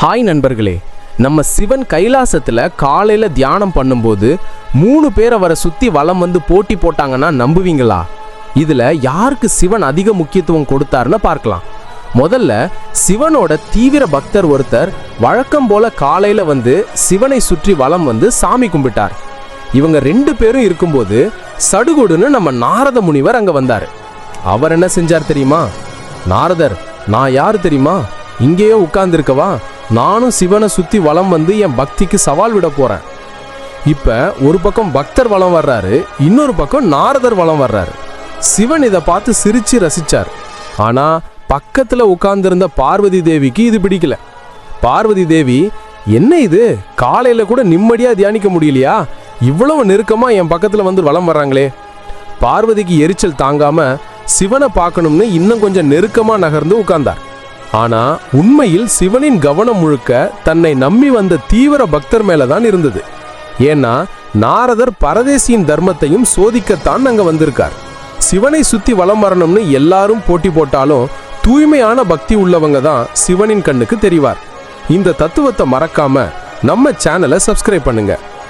Hi நண்பர்களே நம்ம சிவன் கைலாசத்தில் காலையில் தியானம் பண்ணும்போது மூணு பேரை வர சுற்றி வலம் வந்து போட்டி போட்டாங்கன்னா நம்புவீங்களா? இதில் யாருக்கு சிவன் அதிக முக்கியத்துவம் கொடுத்தாருன்னு பார்க்கலாம். முதல்ல சிவனோட தீவிர பக்தர் ஒருத்தர் வழக்கம் போல காலையில் வந்து சிவனை சுற்றி வலம் வந்து சாமி கும்பிட்டார். இவங்க ரெண்டு பேரும் இருக்கும்போது சடுகுடுன்னு நம்ம நாரத முனிவர் அங்கே வந்தார். அவர் என்ன செஞ்சார் தெரியுமா? நாரதர் நான் யார் தெரியுமா? இங்கேயே உட்கார்ந்துருக்கவா? நானும் சிவனை சுற்றி வலம் வந்து என் பக்திக்கு சவால் விட போகிறேன் இப்போ ஒரு பக்கம் பக்தர் வளம் வர்றாரு இன்னொரு பக்கம் நாரதர் வளம் வர்றாரு. சிவன் இதை பார்த்து சிரிச்சு ரசித்தார் ஆனால் பக்கத்தில் உட்கார்ந்திருந்த பார்வதி தேவிக்கு இது பிடிக்கல. பார்வதி தேவி என்ன இது? காலையில் கூட நிம்மதியாக தியானிக்க முடியலையா? இவ்வளவு நெருக்கமாக என் பக்கத்தில் வந்து வலம் வர்றாங்களே. பார்வதிக்கு எரிச்சல் தாங்காமல் சிவனை பார்க்கணும்னு இன்னும் கொஞ்சம் நெருக்கமாக நகர்ந்து உட்கார்ந்தார். ஆனா உண்மையில் சிவனின் கவனம் முழுக்க தன்னை நம்பி வந்த தீவிர பக்தர் மேலதான் இருந்தது. ஏன்னா நாரதர் பரதேசியின் தர்மத்தையும் சோதிக்கத்தான் அங்க வந்திருக்கார். சிவனை சுத்தி வலம் வரணும்னு எல்லாரும் போட்டி போட்டாலும் தூய்மையான பக்தி உள்ளவங்க தான் சிவனின் கண்ணுக்கு தெரிவார். இந்த தத்துவத்தை மறக்காம நம்ம சேனலை சப்ஸ்கிரைப் பண்ணுங்க.